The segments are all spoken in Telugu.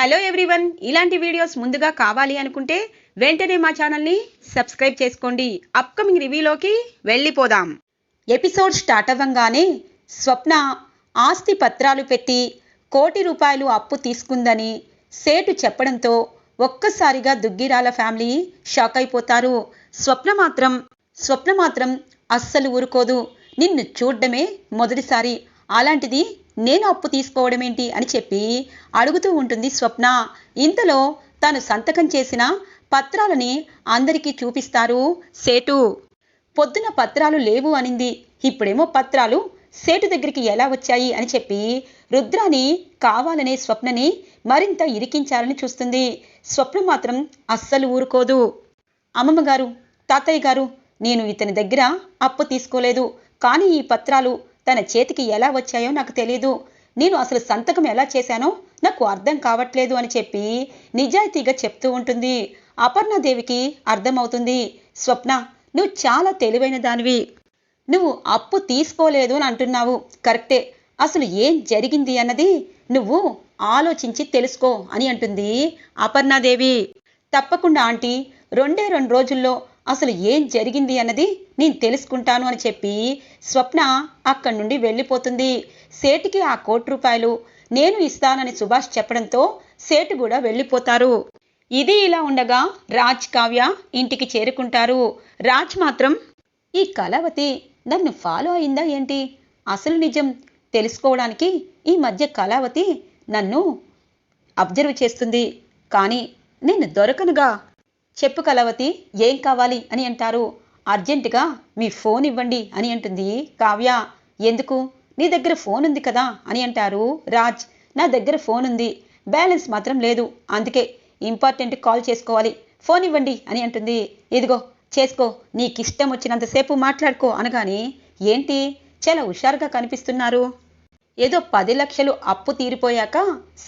Hello everyone. ఇలాంటి వీడియోస్ ముందుగా కావాలి అనుకుంటే వెంటనే మా ఛానల్ని సబ్స్క్రైబ్ చేసుకోండి. అప్కమింగ్ రివ్యూలోకి వెళ్ళిపోదాం. ఎపిసోడ్ స్టార్ట్ అవ్వంగానే స్వప్న ఆస్తి పత్రాలు పెట్టి కోటి రూపాయలు అప్పు తీసుకుందని సేటు చెప్పడంతో ఒక్కసారిగా దుగ్గిరాల ఫ్యామిలీ షాక్ అయిపోతారు. స్వప్న మాత్రం స్వప్న మాత్రం అస్సలు ఊరుకోదు. నిన్ను చూడడమే మొదటిసారి. అలాంటిది నేను అప్పు తీసుకోవడం ఏంటి అని చెప్పి అడుగుతూ ఉంటుంది స్వప్న. ఇంతలో తాను సంతకం చేసిన పత్రాలని అందరికీ చూపిస్తారు సేటు. పొద్దున పత్రాలు లేవు అనింది. ఇప్పుడేమో పత్రాలు సేటు దగ్గరికి ఎలా వచ్చాయి అని చెప్పి రుద్రాని కావాలనే స్వప్నని మరింత ఇరికించాలని చూస్తుంది. స్వప్న మాత్రం అస్సలు ఊరుకోదు. అమ్మమ్మ గారు తాతయ్య గారు నేను ఇతని దగ్గర అప్పు తీసుకోలేదు. కానీ ఈ పత్రాలు తన చేతికి ఎలా వచ్చాయో నాకు తెలియదు నేను అసలు సంతకం ఎలా చేశానో నాకు అర్థం కావట్లేదు అని చెప్పి నిజాయితీగా చెప్తూ ఉంటుంది. అపర్ణాదేవికి అర్థమవుతుంది. స్వప్న నువ్వు చాలా తెలివైన దానివి. నువ్వు అప్పు తీసుకోలేదు అని అంటున్నావు. కరెక్టే. అసలు ఏం జరిగింది అన్నది నువ్వు ఆలోచించి తెలుసుకో అని అంటుంది అపర్ణాదేవి తప్పకుండా ఆంటీ రెండే రెండు రోజుల్లో అసలు ఏం జరిగింది అన్నది నేను తెలుసుకుంటాను అని చెప్పి స్వప్న అక్కడి నుండి వెళ్ళిపోతుంది. సేటుకి ఆ కోటి రూపాయలు నేను ఇస్తానని సుభాష్ చెప్పడంతో సేటు కూడా వెళ్ళిపోతారు. ఇది ఇలా ఉండగా రాజ్ కావ్య ఇంటికి చేరుకుంటారు. రాజ్ మాత్రం ఈ కళావతి నన్ను ఫాలో అయిందా ఏంటి? అసలు నిజం తెలుసుకోవడానికి ఈ మధ్య కళావతి నన్ను అబ్జర్వ్ చేస్తుంది. కానీ నేను దొరకనుగా చెప్పు కలవతి ఏం కావాలి అని అంటారు. అర్జెంటుగా మీ ఫోన్ ఇవ్వండి అని అంటుంది కావ్య. ఎందుకు? నీ దగ్గర ఫోన్ ఉంది కదా అని అంటారు రాజ్. నా దగ్గర ఫోన్ ఉంది. బ్యాలెన్స్ మాత్రం లేదు. అందుకే ఇంపార్టెంట్ కాల్ చేసుకోవాలి. ఫోన్ ఇవ్వండి అని అంటుంది. ఇదిగో చేసుకో. నీకిష్టం వచ్చినంతసేపు మాట్లాడుకో అనగానే ఏంటి? చాలా హుషారుగా కనిపిస్తున్నారు. ఏదో పది లక్షలు అప్పు తీరిపోయాక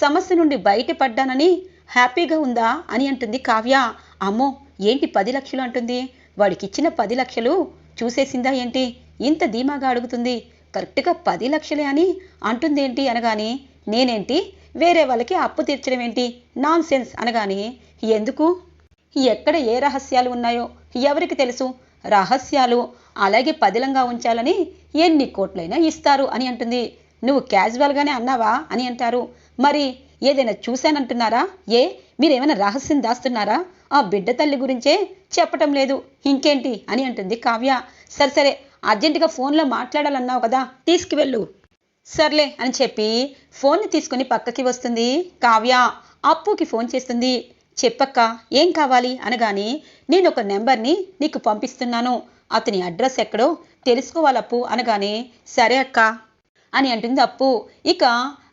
సమస్య నుండి బయటపడ్డానని హ్యాపీగా ఉందా అని అంటుంది కావ్య. అమ్మో ఏంటి పది లక్షలు అంటుంది? వాడికిచ్చిన పది లక్షలు చూసేసిందా ఏంటి? ఇంత ధీమాగా అడుగుతుంది. కరెక్ట్గా పది లక్షలే అని అంటుందేంటి అనగాని నేనేంటి? వేరే వాళ్ళకి అప్పు తీర్చడం ఏంటి? నాన్ సెన్స్ అనగాని ఎందుకు? ఎక్కడ ఏ రహస్యాలు ఉన్నాయో ఎవరికి తెలుసు? రహస్యాలు అలాగే పదిలంగా ఉంచాలని ఎన్ని కోట్లైనా ఇస్తారు అని అంటుంది. నువ్వు క్యాజువల్గానే అన్నావా అని అంటారు. మరి ఏదైనా చూశానంటున్నారా? ఏ? మీరేమైనా రహస్యం దాస్తున్నారా? ఆ బిడ్డ తల్లి గురించే చెప్పటం లేదు. ఇంకేంటి అని అంటుంది కావ్య. సరే సరే అర్జెంటుగా ఫోన్లో మాట్లాడాలన్నావు కదా తీసుకువెళ్ళు. సర్లే అని చెప్పి ఫోన్ని తీసుకుని పక్కకి వస్తుంది కావ్య. అప్పుకి ఫోన్ చేస్తుంది. చెప్పక్క ఏం కావాలి అనగాని నేను ఒక నెంబర్ని నీకు పంపిస్తున్నాను. అతని అడ్రస్ ఎక్కడో తెలుసుకోవాలప్పు అనగానే సరే అక్క అని అంటుంది అప్పు. ఇక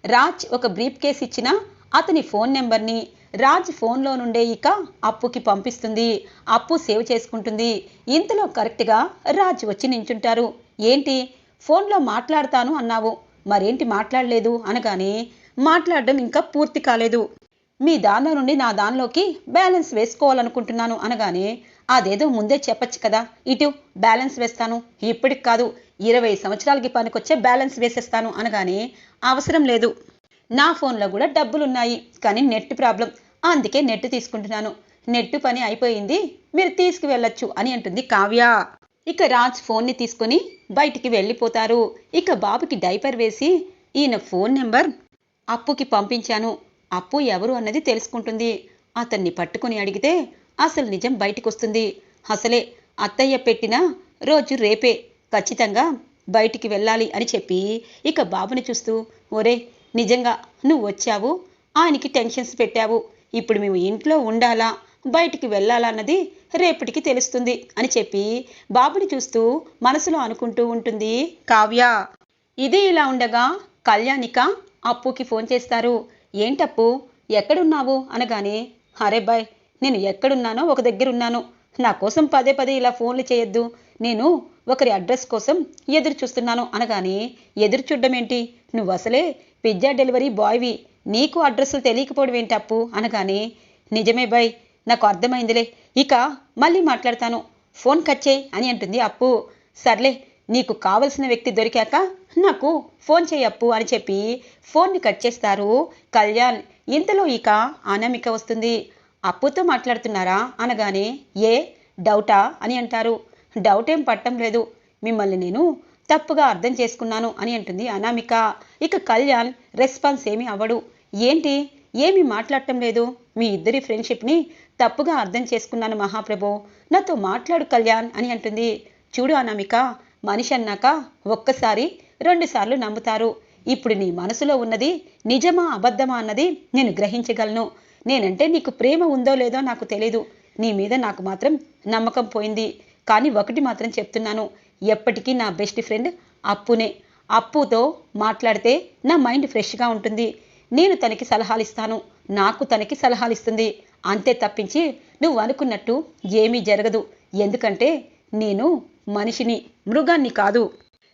రాజ్ ఒక బ్రీఫ్ కేస్ ఇచ్చిన అతని ఫోన్ నెంబర్ని రాజ్ ఫోన్లో నుండే ఇక అప్పుకి పంపిస్తుంది. అప్పు సేవ్ చేసుకుంటుంది. ఇంతలో కరెక్ట్గా రాజ్ వచ్చి నించుంటారు. ఏంటి? ఫోన్లో మాట్లాడతాను అన్నావు. మరేంటి మాట్లాడలేదు అనగానే మాట్లాడడం ఇంకా పూర్తి కాలేదు. మీ దానిలో నుండి నా దానిలోకి బ్యాలెన్స్ వేసుకోవాలనుకుంటున్నాను అనగానే అదేదో ముందే చెప్పచ్చు కదా. ఇటు బ్యాలెన్స్ వేస్తాను. ఇప్పటికి కాదు ఇరవై సంవత్సరాలకి పనికొచ్చే బ్యాలెన్స్ వేసేస్తాను అనగానే అవసరం లేదు. నా ఫోన్లో కూడా డబ్బులు ఉన్నాయి కానీ నెట్ ప్రాబ్లం. అందుకే నెట్ తీసుకుంటున్నాను. నెట్ పని అయిపోయింది మీరు తీసుకువెళ్ళొచ్చు అని అంటుంది కావ్య. ఇక రాజ్ ఫోన్ని తీసుకొని బయటికి వెళ్ళిపోతారు. ఇక బాబుకి డైపర్ వేసి ఈయన ఫోన్ నెంబర్ అప్పుకి పంపించాను. అప్పు ఎవరు అన్నది తెలుసుకుంటుంది. అతన్ని పట్టుకొని అడిగితే అసలు నిజం బయటికి వస్తుంది అసలే అత్తయ్య పెట్టిన రోజు రేపే ఖచ్చితంగా బయటికి వెళ్ళాలి అని చెప్పి ఇక బాబుని చూస్తూ ఒరే నిజంగా నువ్వు వచ్చావు? ఆయనకి టెన్షన్స్ పెట్టావు. ఇప్పుడు మేము ఇంట్లో ఉండాలా? బయటికి వెళ్ళాలా అన్నది రేపటికి తెలుస్తుంది అని చెప్పి బాబుని చూస్తూ మనసులో అనుకుంటూ ఉంటుంది కావ్య. ఇది ఇలా ఉండగా కళ్యాణిక అప్పుకి ఫోన్ చేస్తారు. ఏంటప్పు? ఎక్కడున్నావు? అనగానే అరే బాయ్ నేను ఎక్కడున్నానో ఒక దగ్గర ఉన్నాను నా కోసం పదే పదే ఇలా ఫోన్లు చేయొద్దు. నేను ఒకరి అడ్రస్ కోసం ఎదురు చూస్తున్నాను అనగానే ఎదురు చూడడం ఏంటి నువ్వు అసలే పిజ్జా డెలివరీ బాయ్వి నీకు అడ్రస్లు తెలియకపోవడం ఏంటి అప్పు? అనగానే నిజమే బాయ్ నాకు అర్థమైందిలే. ఇక మళ్ళీ మాట్లాడతాను. ఫోన్ కట్ చేయి అని అంటుంది అప్పు. సర్లే నీకు కావలసిన వ్యక్తి దొరికాక నాకు ఫోన్ చేయప్పు అని చెప్పి ఫోన్ని కట్ చేస్తారు కళ్యాణ్. ఇంతలో ఇక అనామిక వస్తుంది. అప్పుతో మాట్లాడుతున్నారా? అనగానే ఏ డౌటా? అని అంటారు. డౌట్ ఏం పట్టం లేదు. మిమ్మల్ని నేను తప్పుగా అర్థం చేసుకున్నాను అని అంటుంది అనామిక. ఇక కళ్యాణ్ రెస్పాన్స్ ఏమి అవ్వడు. ఏంటి? ఏమీ మాట్లాడటం లేదు. మీ ఇద్దరి ఫ్రెండ్షిప్ని తప్పుగా అర్థం చేసుకున్నాను మహాప్రభు. నాతో మాట్లాడు కళ్యాణ్ అని అంటుంది. చూడు అనామిక మనిషి అన్నాక ఒక్కసారి రెండుసార్లు నమ్ముతారు. ఇప్పుడు నీ మనసులో ఉన్నది నిజమా అబద్ధమా అన్నది నేను గ్రహించగలను. నేనంటే నీకు ప్రేమ ఉందో లేదో నాకు తెలీదు. నీ మీద నాకు మాత్రం నమ్మకం పోయింది. కానీ ఒకటి మాత్రం చెప్తున్నాను. ఎప్పటికీ నా బెస్ట్ ఫ్రెండ్ అప్పునే. అప్పుతో మాట్లాడితే నా మైండ్ ఫ్రెష్గా ఉంటుంది. నేను తనకి సలహాలు ఇస్తాను నాకు తనకి సలహాలు ఇస్తుంది అంతే తప్పించి నువ్వు అనుకున్నట్టు ఏమీ జరగదు. ఎందుకంటే నేను మనిషిని మృగాన్ని కాదు.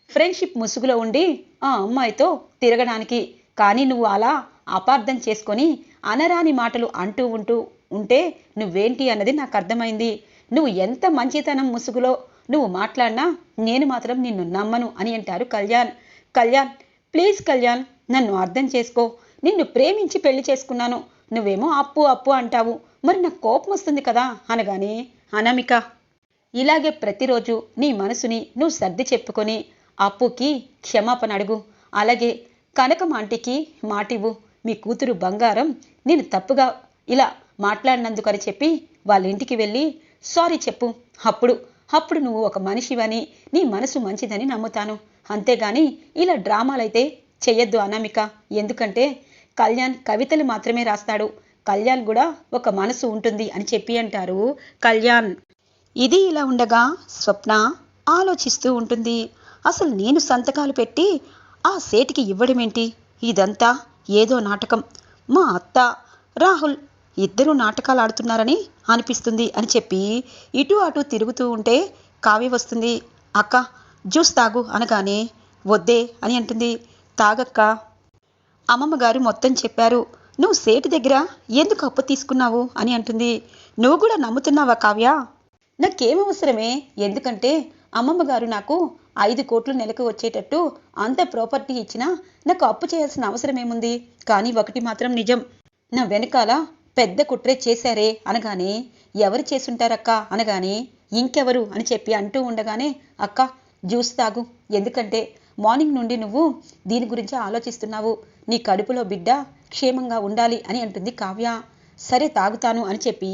ఫ్రెండ్షిప్ ముసుగులో ఉండి ఆ అమ్మాయితో తిరగడానికి. కానీ నువ్వు అలా అపార్థం చేసుకొని అనరాని మాటలు అంటూ ఉంటూ ఉంటే నువ్వేంటి అన్నది నాకు అర్థమైంది. నువ్వు ఎంత మంచితనం ముసుగులో నువ్వు మాట్లాడినా నేను మాత్రం నిన్ను నమ్మను అని అంటారు కళ్యాణ్. కళ్యాణ్ ప్లీజ్ కళ్యాణ్ నన్ను అర్థం చేసుకో. నిన్ను ప్రేమించి పెళ్ళి చేసుకున్నాను. నువ్వేమో అప్పు అప్పు అంటావు. మరి నాకు కోపం వస్తుంది కదా అనగానే అనామిక ఇలాగే ప్రతిరోజు నీ మనసుని నువ్వు సర్ది చెప్పుకొని అప్పుకి క్షమాపణ అడుగు. అలాగే కనకం ఆంటీకి మాటివ్వు. మీ కూతురు బంగారం నేను తప్పుగా ఇలా మాట్లాడినందుకని చెప్పి వాళ్ళ ఇంటికి వెళ్ళి సారీ చెప్పు. అప్పుడు అప్పుడు నువ్వు ఒక మనిషివని నీ మనసు మంచిదని నమ్ముతాను. అంతేగాని ఇలా డ్రామాలైతే చెయ్యొద్దు అనామిక. ఎందుకంటే కళ్యాణ్ కవితలు మాత్రమే రాస్తాడు. కళ్యాణ్ కూడా ఒక మనసు ఉంటుంది అని చెప్పి అంటారు కళ్యాణ్. ఇది ఇలా ఉండగా స్వప్న ఆలోచిస్తూ ఉంటుంది. అసలు నేను సంతకాలు పెట్టి ఆ సేటికి ఇవ్వడమేంటి? ఇదంతా ఏదో నాటకం. మా అత్త రాహుల్ ఇద్దరు నాటకాలు ఆడుతున్నారని అనిపిస్తుంది అని చెప్పి ఇటు అటు తిరుగుతూ ఉంటే కావ్య వస్తుంది. అక్క జ్యూస్ తాగు అనగానే వద్దే అని అంటుంది. తాగక్క. అమ్మమ్మ గారు మొత్తం చెప్పారు. నువ్వు సేటు దగ్గర ఎందుకు అప్పు తీసుకున్నావు? అని అంటుంది. నువ్వు కూడా నమ్ముతున్నావా కావ్య? నాకేం అవసరమే. ఎందుకంటే అమ్మమ్మ గారు నాకు ఐదు కోట్లు నెలకు వచ్చేటట్టు అంత ప్రాపర్టీ ఇచ్చినా నాకు అప్పు చేయాల్సిన అవసరం ఏముంది కానీ ఒకటి మాత్రం నిజం. నా వెనకాల పెద్ద కుట్రే చేశారే అనగానే ఎవరు చేసుంటారక్క? అనగానే ఇంకెవరు? అని చెప్పి అంటూ ఉండగానే అక్క జ్యూస్ తాగు. ఎందుకంటే మార్నింగ్ నుండి నువ్వు దీని గురించి ఆలోచిస్తున్నావు. నీ కడుపులో బిడ్డ క్షేమంగా ఉండాలి అని అంటుంది కావ్య. సరే తాగుతాను అని చెప్పి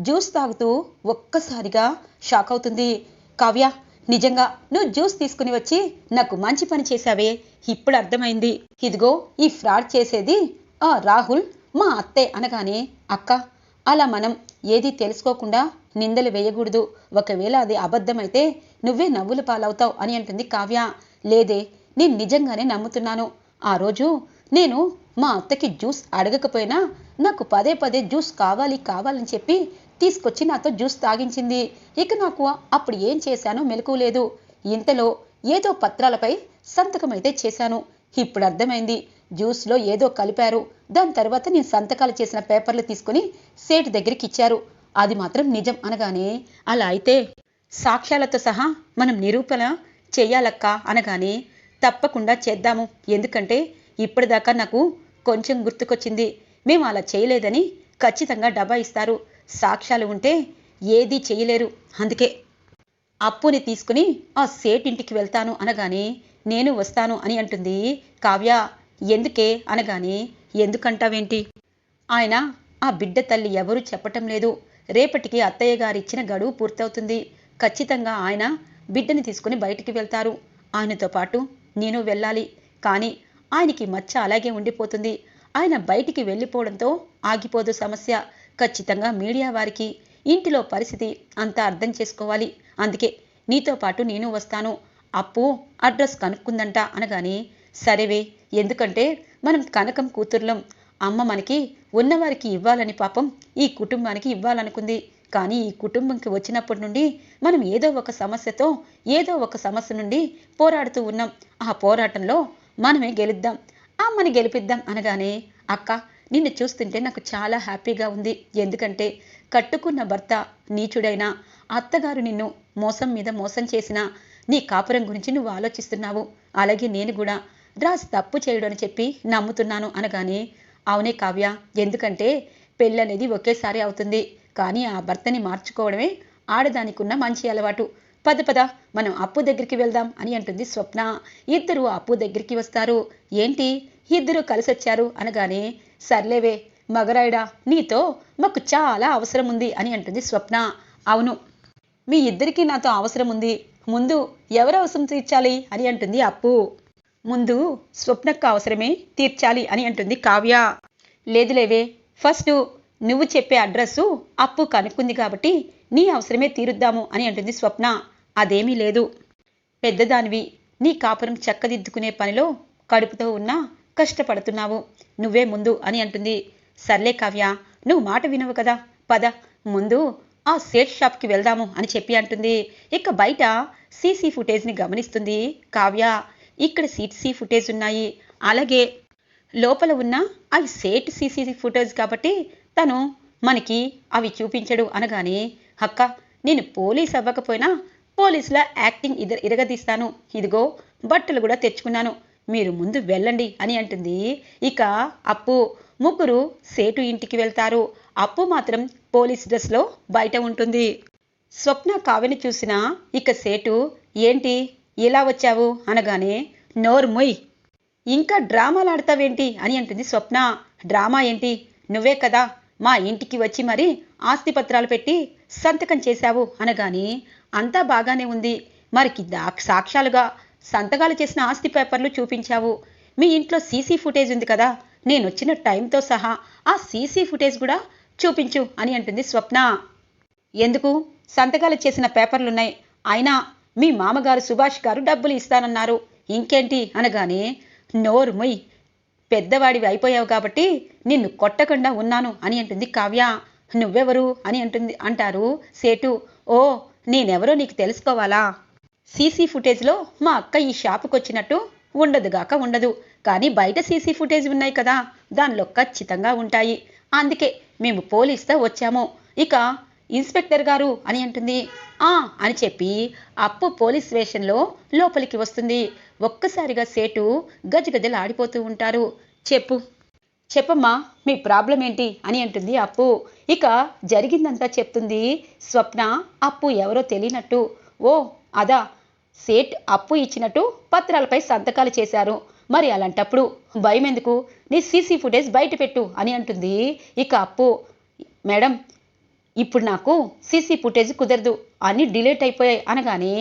జ్యూస్ తాగుతూ ఒక్కసారిగా షాక్ అవుతుంది. కావ్య నిజంగా నువ్వు జ్యూస్ తీసుకుని వచ్చి నాకు మంచి పని చేశావే? ఇప్పుడు అర్థమైంది. ఇదిగో ఈ ఫ్రాడ్ చేసేది ఆ రాహుల్ మా అత్తే అనగానే అక్క అలా మనం ఏది తెలుసుకోకుండా నిందలు వేయకూడదు. ఒకవేళ అది అబద్ధమైతే నువ్వే నవ్వులు పాలవుతావు అని అంటుంది కావ్య. లేదే నేను నిజంగానే నమ్ముతున్నాను. ఆ రోజు నేను మా అత్తకి జ్యూస్ అడగకపోయినా నాకు పదే పదే జ్యూస్ కావాలి కావాలని చెప్పి తీసుకొచ్చి నాతో జ్యూస్ తాగించింది. ఇక నాకు అప్పుడు ఏం చేశానో మెలకు లేదు. ఇంతలో ఏదో పత్రాలపై సంతకం అయితే చేశాను. ఇప్పుడు అర్థమైంది. జ్యూస్లో ఏదో కలిపారు. దాని తర్వాత నేను సంతకాలు చేసిన పేపర్లు తీసుకుని సేటు దగ్గరికి ఇచ్చారు. అది మాత్రం నిజం అనగానే అలా అయితే సాక్ష్యాలతో సహా మనం నిరూపణ చెయ్యాలక్క అనగానే తప్పకుండా చేద్దాము. ఎందుకంటే ఇప్పటిదాకా నాకు కొంచెం గుర్తుకొచ్చింది. మేము అలా చేయలేదని ఖచ్చితంగా డబ్బా ఇస్తారు. సాక్ష్యాలు ఉంటే ఏదీ చేయలేరు. అందుకే అప్పుని తీసుకుని ఆ సేటింటికి వెళ్తాను అనగానే నేను వస్తాను అని అంటుంది కావ్య. ఎందుకే అనగానే ఎందుకంటావేంటి? ఆయన ఆ బిడ్డ తల్లి ఎవరూ చెప్పటం లేదు. రేపటికి అత్తయ్య గారు ఇచ్చిన గడువు పూర్తవుతుంది. ఖచ్చితంగా ఆయన బిడ్డని తీసుకుని బయటికి వెళ్తారు. ఆయనతో పాటు నేను వెళ్ళాలి. కానీ ఆయనకి మచ్చ అలాగే ఉండిపోతుంది. ఆయన బయటికి వెళ్ళిపోవడంతో ఆగిపోదు సమస్య. ఖచ్చితంగా మీడియా వారికి ఇంటిలో పరిస్థితి అంతా అర్థం చేసుకోవాలి. అందుకే నీతో పాటు నేను వస్తాను. అప్పు అడ్రస్ కనుక్కుందంట అనగానే సరేవే ఎందుకంటే మనం కనకం కూతుర్లం. అమ్మ మనకి ఉన్నవారికి ఇవ్వాలని పాపం ఈ కుటుంబానికి ఇవ్వాలనుకుంది. కానీ ఈ కుటుంబంకి వచ్చినప్పటి నుండి మనం ఏదో ఒక సమస్యతో ఏదో ఒక సమస్య నుండి పోరాడుతూ ఉన్నాం. ఆ పోరాటంలో మనమే గెలుద్దాం. అమ్మని గెలిపిద్దాం అనగానే అక్క నిన్ను చూస్తుంటే నాకు చాలా హ్యాపీగా ఉంది. ఎందుకంటే కట్టుకున్న భర్త నీచుడైనా అత్తగారు నిన్ను మోసం మీద మోసం చేసినా నీ కాపురం గురించి నువ్వు ఆలోచిస్తున్నావు. అలాగే నేను కూడా రాజ్ తప్పు చేయడం అని చెప్పి నమ్ముతున్నాను అనగానే అవునే కావ్య ఎందుకంటే పెళ్ళి అనేది ఒకేసారి అవుతుంది. కానీ ఆ భర్తని మార్చుకోవడమే ఆడదానికి ఉన్న మంచి అలవాటు. పద పద మనం అప్పు దగ్గరికి వెళ్దాం అని అంటుంది స్వప్న. ఇద్దరు అప్పు దగ్గరికి వస్తారు. ఏంటి? ఇద్దరు కలిసి వచ్చారు అనగానే సర్లేవే మగరాయుడా నీతో మాకు చాలా అవసరం ఉంది అని అంటుంది స్వప్న. అవును మీ ఇద్దరికీ నాతో అవసరం ఉంది ముందు ఎవరు అవసరం తీర్చాలి అని అంటుంది అప్పు. ముందు స్వప్నకు అవసరమే తీర్చాలి అని అంటుంది కావ్య. లేదులేవే ఫస్ట్ నువ్వు చెప్పే అడ్రస్సు అప్పు కనుక్కుంది కాబట్టి నీ అవసరమే తీరుద్దాము అని అంటుంది స్వప్న. అదేమీ లేదు. పెద్దదానివి నీ కాపురం చక్కదిద్దుకునే పనిలో కడుపుతో ఉన్నా కష్టపడుతున్నావు. నువ్వే ముందు అని అంటుంది. సర్లే కావ్య నువ్వు మాట వినవు కదా. పద ముందు ఆ సేట్ షాప్కి వెళ్దాము అని చెప్పి అంటుంది. ఇక బయట సీసీ ఫుటేజ్ని గమనిస్తుంది కావ్య. ఇక్కడ సీసీ ఫుటేజ్ ఉన్నాయి. అలాగే లోపల ఉన్న అవి సేట్ సీసీ ఫుటేజ్ కాబట్టి తను మనకి అవి చూపించడు అనగానే అక్క నేను పోలీస్ అవ్వకపోయినా పోలీసుల యాక్టింగ్ ఇద ఇరగదీస్తాను. ఇదిగో బట్టలు కూడా తెచ్చుకున్నాను. మీరు ముందు వెళ్ళండి అని అంటుంది. ఇక అప్పు ముగ్గురు సేటు ఇంటికి వెళ్తారు. అప్పు మాత్రం పోలీస్ డ్రెస్లో బయట ఉంటుంది. స్వప్న కావ్యని చూసిన ఇక సేటు ఏంటి? ఇలా వచ్చావు? అనగానే నోర్ముయ్ ఇంకా డ్రామాలు ఆడతావేంటి అని అంటుంది స్వప్న. డ్రామా ఏంటి? నువ్వే కదా మా ఇంటికి వచ్చి మరి ఆస్తి పత్రాలు పెట్టి సంతకం చేశావు. అనగాని అంతా బాగానే ఉంది. మరికి దా సాక్ష్యాలుగా సంతకాలు చేసిన ఆస్తి పేపర్లు చూపించావు. మీ ఇంట్లో సీసీ ఫుటేజ్ ఉంది కదా నేను వచ్చిన టైంతో సహా ఆ సీసీ ఫుటేజ్ కూడా చూపించు అని అంటుంది స్వప్న. ఎందుకు? సంతకాలు చేసిన పేపర్లున్నాయి. అయినా మీ మామగారు సుభాష్ గారు డబ్బులు ఇస్తానన్నారు. ఇంకేంటి అనగానే నోరుముయ్ పెద్దవాడివి అయిపోయావు కాబట్టి నిన్ను కొట్టకుండా ఉన్నాను అని అంటుంది కావ్య. నువ్వెవరు అని అంటుంది అంటారు సేటు. ఓ నేనెవరో నీకు తెలుసుకోవాలా? సీసీ ఫుటేజ్లో మా అక్క ఈ షాపుకి వచ్చినట్టు ఉండదుగాక ఉండదు. కానీ బయట సీసీ ఫుటేజ్ ఉన్నాయి కదా దానిలో ఖచ్చితంగా ఉంటాయి. అందుకే మేము పోలీస్తో వచ్చాము. ఇక ఇన్స్పెక్టర్ గారు అని అంటుంది. ఆ అని చెప్పి అప్పు పోలీస్ స్టేషన్లో లోపలికి వస్తుంది. ఒక్కసారిగా సేటు గజగజలు ఆడిపోతూ ఉంటారు. చెప్పు. చెప్పమ్మా మీ ప్రాబ్లం ఏంటి? అని అంటుంది అప్పు. ఇక జరిగిందంతా చెప్తుంది స్వప్న అప్పు ఎవరో తెలియనట్టు. ఓ అదా. సేట్ అప్పు ఇచ్చినట్టు పత్రాలపై సంతకాలు చేశారు. మరి అలాంటప్పుడు భయం ఎందుకు నీ సీసీ ఫుటేజ్ బయట పెట్టు అని అంటుంది ఇక అప్పు. మేడం ఇప్పుడు నాకు సీసీ ఫుటేజ్ కుదరదు అన్నీ డిలేట్ అయిపోయాయి అనగానే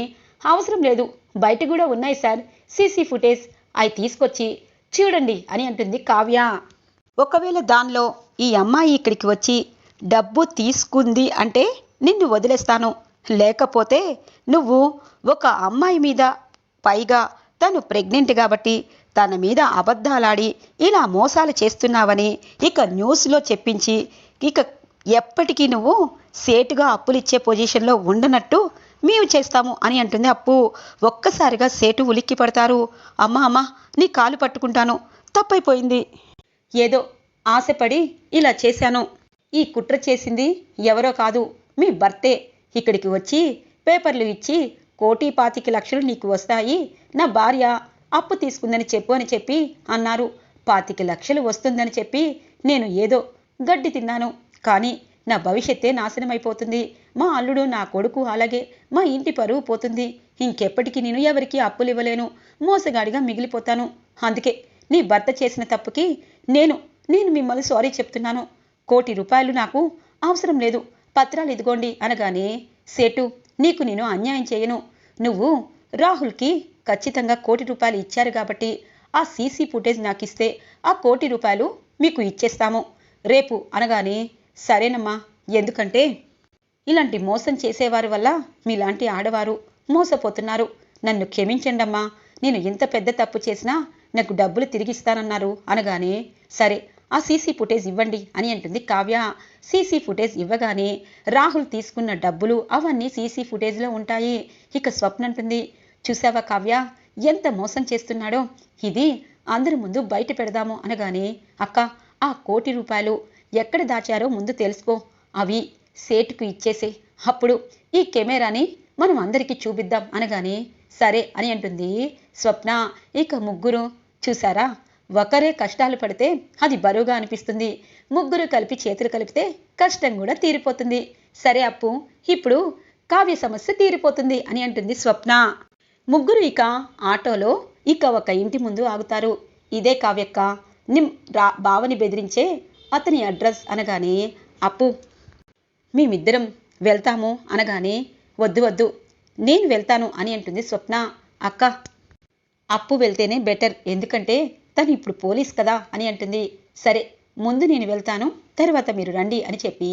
అవసరం లేదు బయట కూడా ఉన్నాయి సార్ సీసీ ఫుటేజ్. అవి తీసుకొచ్చి చూడండి అని అంటుంది కావ్య. ఒకవేళ దానిలో ఈ అమ్మాయి ఇక్కడికి వచ్చి డబ్బు తీసుకుంది అంటే నిన్ను వదిలేస్తాను. లేకపోతే నువ్వు ఒక అమ్మాయి మీద పైగా తను ప్రెగ్నెంట్ కాబట్టి తన మీద అబద్ధాలాడి ఇలా మోసాలు చేస్తున్నావని ఇక న్యూస్లో చెప్పించి ఇక ఎప్పటికీ నువ్వు సేటుగా అప్పులిచ్చే పొజిషన్లో ఉండనట్టు మేము చేస్తాము అని అంటుంది అప్పు. ఒక్కసారిగా సేటు ఉలిక్కి పడతారు. అమ్మ అమ్మ నీ కాలు పట్టుకుంటాను. తప్పైపోయింది. ఏదో ఆశపడి ఇలా చేశాను. ఈ కుట్ర చేసింది ఎవరో కాదు మీ భర్తే. ఇక్కడికి వచ్చి పేపర్లు ఇచ్చి కోటి పాతికి లక్షలు నీకు వస్తాయి. నా భార్య అప్పు తీసుకుందని చెప్పు అని చెప్పి అన్నారు. పాతికి లక్షలు వస్తుందని చెప్పి నేను ఏదో గడ్డి తిన్నాను. కానీ నా భవిష్యత్తే నాశనం అయిపోతుంది మా అల్లుడు నా కొడుకు అలాగే మా ఇంటి పరువు పోతుంది. ఇంకెప్పటికీ నేను ఎవరికీ అప్పులు ఇవ్వలేను మోసగాడిగా మిగిలిపోతాను. అందుకే నీ భర్త చేసిన తప్పుకి నేను నేను మిమ్మల్ని సారీ చెప్తున్నాను. కోటి రూపాయలు నాకు అవసరం లేదు. పత్రాలు ఇదిగోండి అనగానే సేటు నీకు నేను అన్యాయం చేయను. నువ్వు రాహుల్కి ఖచ్చితంగా కోటి రూపాయలు ఇచ్చారు కాబట్టి ఆ సీసీ ఫుటేజ్ నాకు ఇస్తే ఆ కోటి రూపాయలు మీకు ఇచ్చేస్తాము. రేపు అనగానే సరేనమ్మా ఎందుకంటే ఇలాంటి మోసం చేసేవారి వల్ల మీలాంటి ఆడవారు మోసపోతున్నారు. నన్ను క్షమించండమ్మా నేను ఎంత పెద్ద తప్పు చేసినా నాకు డబ్బులు తిరిగిస్తానన్నారు అనగానే సరే ఆ సీసీ ఫుటేజ్ ఇవ్వండి అని అంటుంది కావ్య. సీసీ ఫుటేజ్ ఇవ్వగానే రాహుల్ తీసుకున్న డబ్బులు అవన్నీ సీసీ ఫుటేజ్లో ఉంటాయి. ఇక స్వప్న అంటుంది చూసావా కావ్య ఎంత మోసం చేస్తున్నాడో ఇది అందరి ముందు బయట పెడదాము అనగానే అక్క ఆ కోటి రూపాయలు ఎక్కడ దాచారో ముందు తెలుసుకో. అవి సేటుకు ఇచ్చేసే. అప్పుడు ఈ కెమెరాని మనం అందరికీ చూపిద్దాం అనగానే సరే అని అంటుంది స్వప్న. ఇక ముగ్గురు చూసారా? ఒకరే కష్టాలు పడితే అది బరువుగా అనిపిస్తుంది. ముగ్గురు కలిపి చేతులు కలిపితే కష్టం కూడా తీరిపోతుంది. సరే అప్పు ఇప్పుడు కావ్య సమస్య తీరిపోతుంది అని అంటుంది స్వప్న. ముగ్గురు ఇక ఆటోలో ఇక ఒక ఇంటి ముందు ఆగుతారు. ఇదే కావ్యక్క. నిమ్ రా బావని బెదిరించే అతని అడ్రస్ అనగానే అప్పు మేమిద్దరం వెళ్తాము అనగానే వద్దు వద్దు నేను వెళ్తాను అని అంటుంది స్వప్న. అక్క అప్పు వెళ్తేనే బెటర్ ఎందుకంటే తను ఇప్పుడు పోలీస్ కదా అని అంటుంది. సరే ముందు నేను వెళ్తాను తర్వాత మీరు రండి అని చెప్పి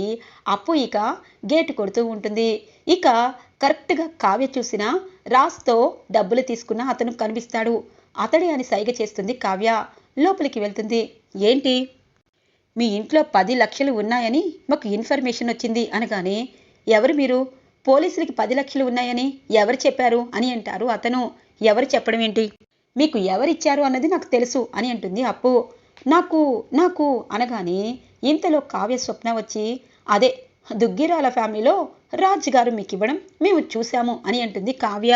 అప్పు ఇక గేటు కొడుతూ ఉంటుంది. ఇక కరెక్ట్గా కావ్య చూసిన రాస్తో డబ్బులు తీసుకున్న అతను కనిపిస్తాడు. అతడే అని సైగ చేస్తుంది కావ్య. లోపలికి వెళ్తుంది. ఏంటి? మీ ఇంట్లో పది లక్షలు ఉన్నాయని మాకు ఇన్ఫర్మేషన్ వచ్చింది అనగానే ఎవరు మీరు? పోలీసులకి పది లక్షలు ఉన్నాయని ఎవరు చెప్పారు అని అంటారు అతను. ఎవరు చెప్పడం ఏంటి? మీకు ఎవరిచ్చారు అన్నది నాకు తెలుసు అని అంటుంది అప్పు. నాకు నాకు అనగానే ఇంతలో కావ్య స్వప్న వచ్చి అదే దుగ్గిరాల ఫ్యామిలీలో రాజ్ గారు మీకు ఇవ్వడం మేము చూశాము అని అంటుంది కావ్య.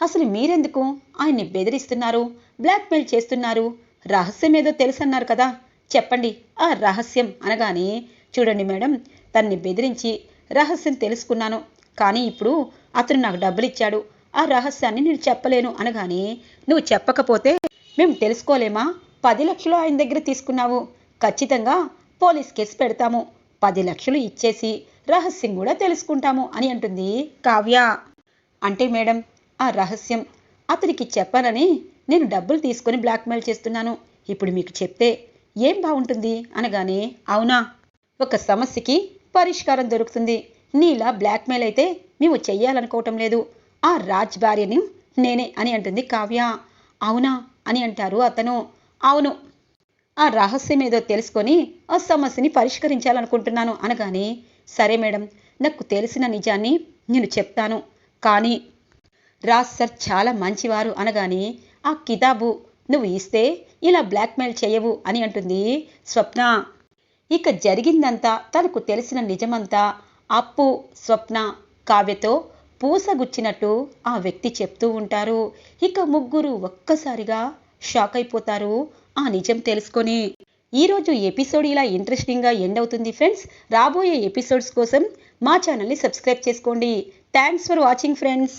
అసలు మీరెందుకు? ఆయన్ని బెదిరిస్తున్నారు బ్లాక్మెయిల్ చేస్తున్నారు. రహస్యం ఏదో తెలుసన్నారు కదా. చెప్పండి. ఆ రహస్యం అనగానే చూడండి మేడం తన్ని బెదిరించి రహస్యం తెలుసుకున్నాను. కానీ ఇప్పుడు అతను నాకు డబ్బులు ఇచ్చాడు ఆ రహస్యాన్ని నేను చెప్పలేను అనగానే నువ్వు చెప్పకపోతే మేము తెలుసుకోలేమా? పది లక్షలు ఆయన దగ్గర తీసుకున్నావు. ఖచ్చితంగా పోలీస్ కేసు పెడతాము. పది లక్షలు ఇచ్చేసి రహస్యం కూడా తెలుసుకుంటాము అని అంటుంది కావ్య. అంటే మేడం ఆ రహస్యం అతనికి చెప్పాలని నేను డబ్బులు తీసుకొని బ్లాక్మెయిల్ చేస్తున్నాను. ఇప్పుడు మీకు చెప్తే ఏం బాగుంటుంది? అనగానే అవునా? ఒక సమస్యకి పరిష్కారం దొరుకుతుంది. నీలా బ్లాక్మెయిల్ అయితే మేము చెయ్యాలనుకోవటం లేదు. ఆ రాజ్ భార్యని నేనే అని అంటుంది కావ్య. అవునా? అని అంటారు అతను. అవును. ఆ రహస్యం ఏదో తెలుసుకొని ఆ సమస్యని పరిష్కరించాలనుకుంటున్నాను అనగానే సరే మేడం నాకు తెలిసిన నిజాన్ని నేను చెప్తాను. కానీ రాజ్ సార్ చాలా మంచివారు అనగానే ఆ కితాబు నువ్వు ఇస్తే ఇలా బ్లాక్మెయిల్ చేయవు అని అంటుంది స్వప్న. ఇక జరిగిందంతా తనకు తెలిసిన నిజమంతా అప్పు స్వప్న కావ్యతో పూసగుచ్చినట్టు ఆ వ్యక్తి చెప్తూ ఉంటారు. ఇక ముగ్గురు ఒక్కసారిగా షాక్ అయిపోతారు ఆ నిజం తెలుసుకొని. ఈరోజు ఎపిసోడ్ ఇలా ఇంట్రెస్టింగ్గా ఎండ్ అవుతుంది ఫ్రెండ్స్. రాబోయే ఎపిసోడ్స్ కోసం మా ఛానల్ని సబ్స్క్రైబ్ చేసుకోండి. Thanks for watching friends.